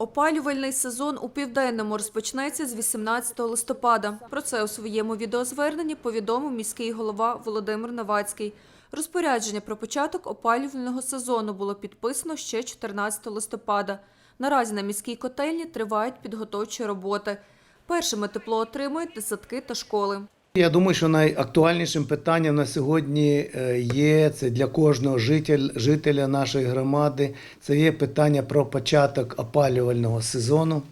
Опалювальний сезон у південному розпочнеться з 18 листопада. Про це у своєму відеозверненні повідомив міський голова Володимир Новацький. Розпорядження про початок опалювального сезону було підписано ще 14 листопада. Наразі на міській котельні тривають підготовчі роботи. Першими тепло отримують десятки та школи. Я думаю, що найактуальнішим питанням на сьогодні е, є це для кожного жителя, жителя нашої громади. Це є питання про початок опалювального сезону.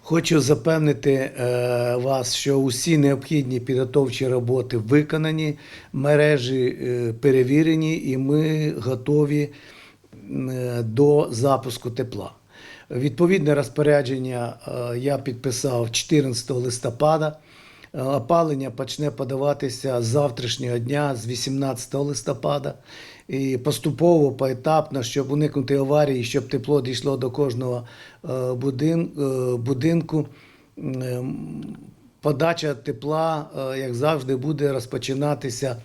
Хочу запевнити е, вас, що усі необхідні підготовчі роботи виконані, мережі е, перевірені, і ми готові до запуску тепла. Відповідне розпорядження я підписав 14 листопада. Опалення почне подаватися з завтрашнього дня, з 18 листопада, і поступово, поетапно, щоб уникнути аварії, щоб тепло дійшло до кожного е, е, будинку. Ем, Подача тепла, е, як завжди, буде розпочинатися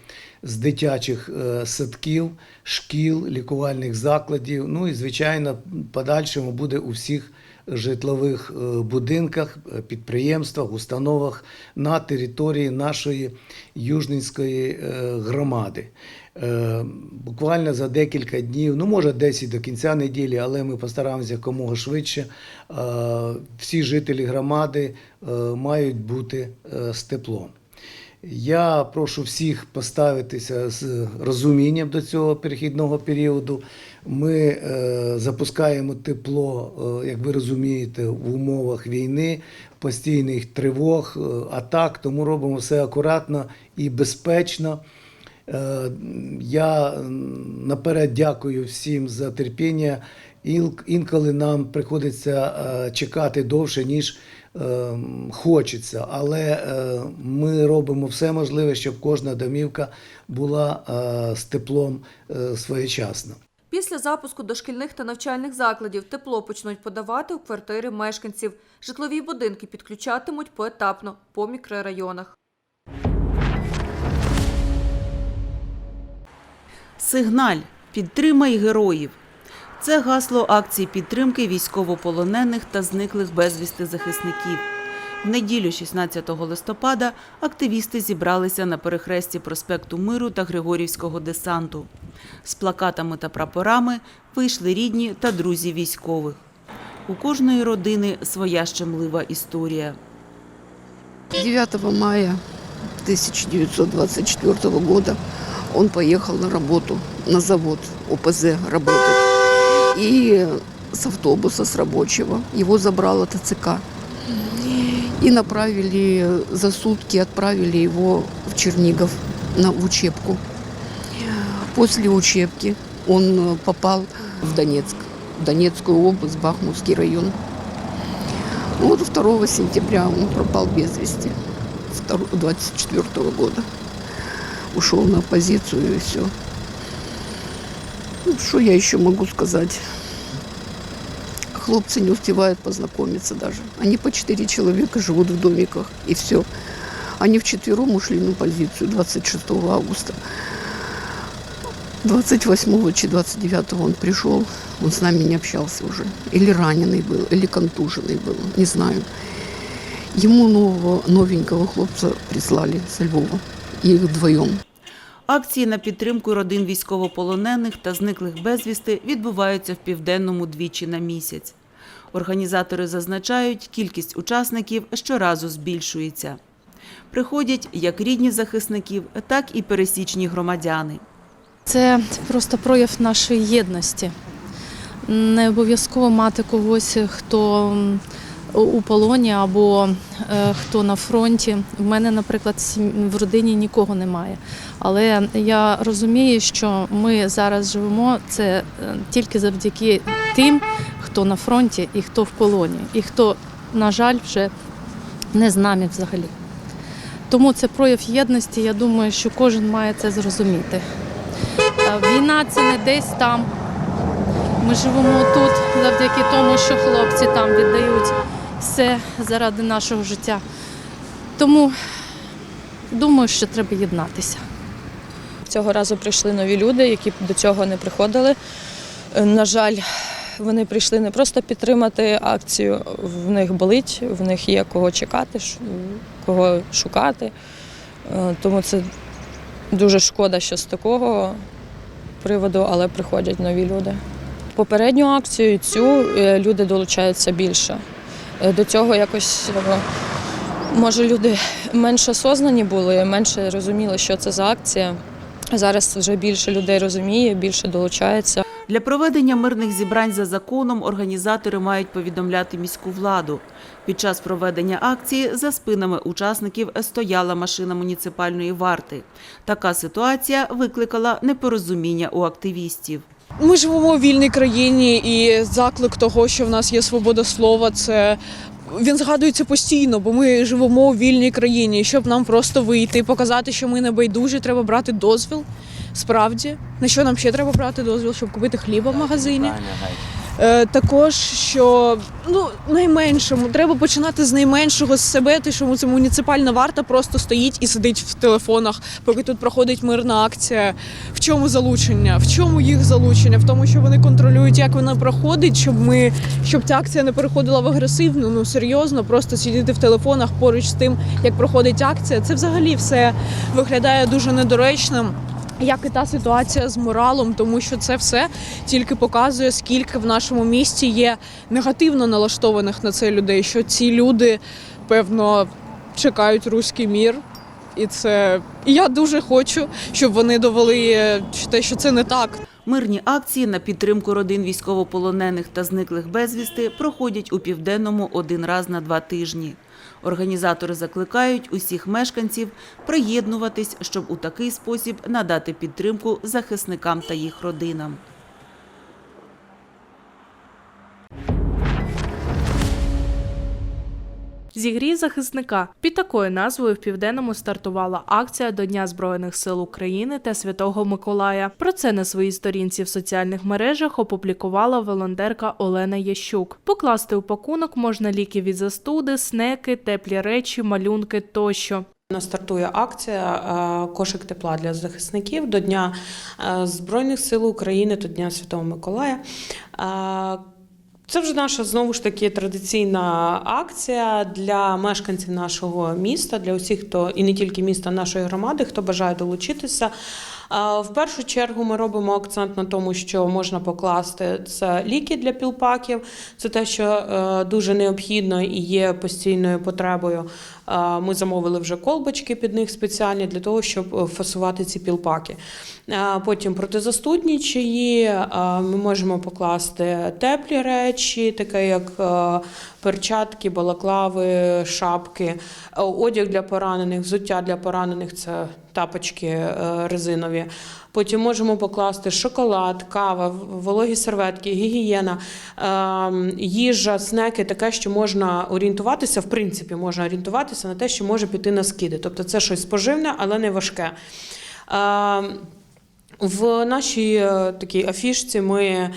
з дитячих садків, шкіл, лікувальних закладів. Ну і, звичайно, подальшому буде у всіх житлових е, будинках, е, підприємствах, установах на території нашої Южненської е, громади. Буквально за декілька днів, ну може десь і до кінця неділі, але ми постараємося якомога швидше. Всі жителі громади мають бути з теплом. Я прошу всіх поставитися з розумінням до цього перехідного періоду. Ми е, запускаємо тепло, е, як ви розумієте, в умовах війни, постійних тривог, е, атак, тому робимо все акуратно і безпечно. Я наперед дякую всім за терпіння. Інколи нам приходиться чекати довше, ніж хочеться, але ми робимо все можливе, щоб кожна домівка була з теплом своєчасно. Після запуску дошкільних та навчальних закладів тепло почнуть подавати у квартири мешканців. Житлові будинки підключатимуть поетапно по мікрорайонах. Сигналь підтримай героїв. Це гасло акції підтримки військовополонених та зниклих безвісти захисників. В неділю, 16 листопада, активісти зібралися на перехресті проспекту Миру та Григорівського десанту. З плакатами та прапорами вийшли рідні та друзі військових. У кожної родини своя щемлива історія. 9 мая 1924 года он поехал на работу, на завод ОПЗ работать. И с автобуса, с рабочего, его забрало ТЦК. И направили за сутки, отправили его в Чернигов на учебку. После учебки он э, попал в Донецк, в Донецкую область, Бахмутский район. Вот 2 сентября он пропал без вести. 24 года. Ушел на оппозицию и все. Ну, что я еще могу сказать? Хлопцы не успевают познакомиться даже. Они по четыре человека живут в домиках, и все. Они вчетвером ушли на позицию 26 августа. 28 чи 29 он пришел, он с нами не общался уже. Или раненый был, или контуженный был, не знаю. Ему нового, новенького хлопца прислали со Львова. Их вдвоем. Акції на підтримку родин військовополонених та зниклих безвісти відбуваються в південному двічі на місяць. Організатори зазначають, кількість учасників щоразу збільшується. Приходять як рідні захисників, так і пересічні громадяни. Це просто прояв нашої єдності. Не обов'язково мати когось, хто у полоні або е, хто на фронті. В мене, наприклад, в родині нікого немає. Але я розумію, що ми зараз живемо це е, тільки завдяки тим, хто на фронті і хто в полоні, і хто, на жаль, вже не з нами взагалі. Тому це прояв єдності. Я думаю, що кожен має це зрозуміти. Війна це не десь там. Ми живемо тут завдяки тому, що хлопці там віддають все заради нашого життя. Тому думаю, що треба єднатися. Цього разу прийшли нові люди, які до цього не приходили. На жаль, вони прийшли не просто підтримати акцію, в них болить, в них є кого чекати, кого шукати. Е, Тому це дуже шкода, що з такого приводу, але приходять нові люди. Попередню акцію цю е, люди долучаються більше. Е, До цього якось е, може люди менше сознані були, менше розуміли, що це за акція. Зараз вже більше людей розуміє, більше долучається. Для проведення мирних зібрань за законом організатори мають повідомляти міську владу. Під час проведення акції за спинами учасників стояла машина муніципальної варти. Така ситуація викликала непорозуміння у активістів. Ми живемо у вільній країні, і заклик того, що в нас є свобода слова, це він згадується постійно, бо ми живемо у вільній країні. Щоб нам просто вийти показати, що ми не байдужі, треба брати дозвіл. Справді, на що нам ще треба брати дозвіл, щоб купити хліба в магазині. Е, також що ну найменшому треба починати з найменшого з себе, те, що це муніципальна варта просто стоїть і сидить в телефонах, поки тут проходить мирна акція. В чому залучення? В чому їх залучення? В тому, що вони контролюють, як вона проходить, щоб ми щоб ця акція не переходила в агресивну. Ну серйозно, просто сидіти в телефонах поруч з тим, як проходить акція. Це взагалі все виглядає дуже недоречним. Як і та ситуація з моралом, тому що це все тільки показує, скільки в нашому місті є негативно налаштованих на це людей, що ці люди, певно, чекають руський мір. І це і я дуже хочу, щоб вони довели е, те, що це не так. Мирні акції на підтримку родин військовополонених та зниклих безвісти проходять у південному один раз на два тижні. Організатори закликають усіх мешканців приєднуватись, щоб у такий спосіб надати підтримку захисникам та їх родинам. Зігрій захисника під такою назвою в південному стартувала акція до Дня збройних сил України та Святого Миколая. Про це на своїй сторінці в соціальних мережах опублікувала волонтерка Олена Ящук. Покласти у пакунок можна ліки від застуди, снеки, теплі речі, малюнки тощо. У нас стартує акція е, Кошик тепла для захисників до Дня е, Збройних сил України та Дня Святого Миколая. Це вже наша знову ж таки традиційна акція для мешканців нашого міста, для усіх, хто і не тільки міста нашої громади, хто бажає долучитися. В першу чергу ми робимо акцент на тому, що можна покласти це ліки для пілпаків. Це те, що е, дуже необхідно і є постійною потребою. Ми замовили вже колбочки під них спеціальні для того, щоб е, фасувати ці пілпаки. Потім протизастудні чаї. Ми можемо покласти теплі речі, таке як е, перчатки, балаклави, шапки, одяг для поранених, взуття для поранених це тапочки е, резинові. Потім можемо покласти шоколад, кава, вологі серветки, гігієна, ем, їжа, снеки, таке, що можна орієнтуватися, в принципі, можна орієнтуватися на те, що може піти на скиди. Тобто це щось споживне, але не важке. Ем, в нашій е, такій афішці ми е,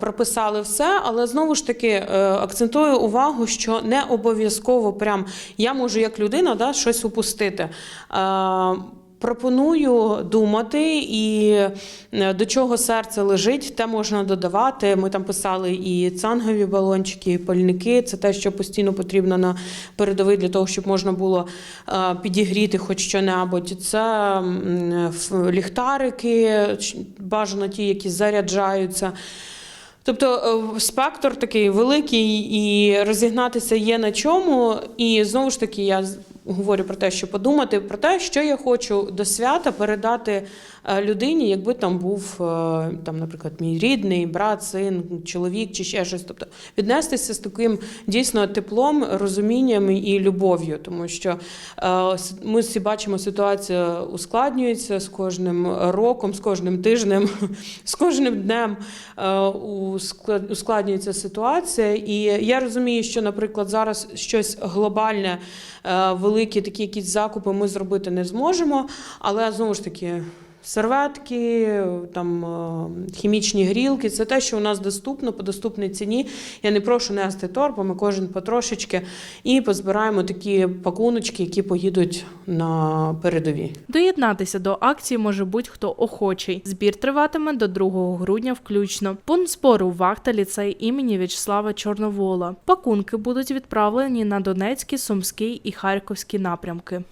прописали все, але знову ж таки е, акцентую увагу, що не обов'язково прям я можу як людина да, щось упустити. Пропоную думати, і е, до чого серце лежить, те можна додавати. Ми там писали і цангові балончики, і пальники. Це те, що постійно потрібно на передовий для того, щоб можна було е, підігріти хоч що-небудь. Це ліхтарики, бажано ті, які заряджаються. Тобто е, спектр такий великий і розігнатися є на чому. І знову ж таки, я говорю про те, що подумати про те, що я хочу до свята передати е, людині, якби там був е, там, наприклад, мій рідний брат, син, чоловік чи ще щось. Тобто віднестися з таким дійсно теплом, розумінням і любов'ю, тому що е, ми всі бачимо, ситуація ускладнюється з кожним роком, з кожним тижнем, з кожним днем ускладнюється ситуація. І я розумію, що, наприклад, зараз щось глобальне, е, великі такі якісь закупи ми зробити не зможемо, але знову ж таки. Серветки, там е, хімічні грілки. Це те, що у нас доступно по доступній ціні. Я не прошу нести торбами, кожен потрошечки, і позбираємо такі пакуночки, які поїдуть на передові. Доєднатися до акції може будь-хто охочий. Збір триватиме до 2 грудня включно. Пункт збору вахта ліцей імені В'ячеслава Чорновола. Пакунки будуть відправлені на Донецький, Сумський і Харківські напрямки.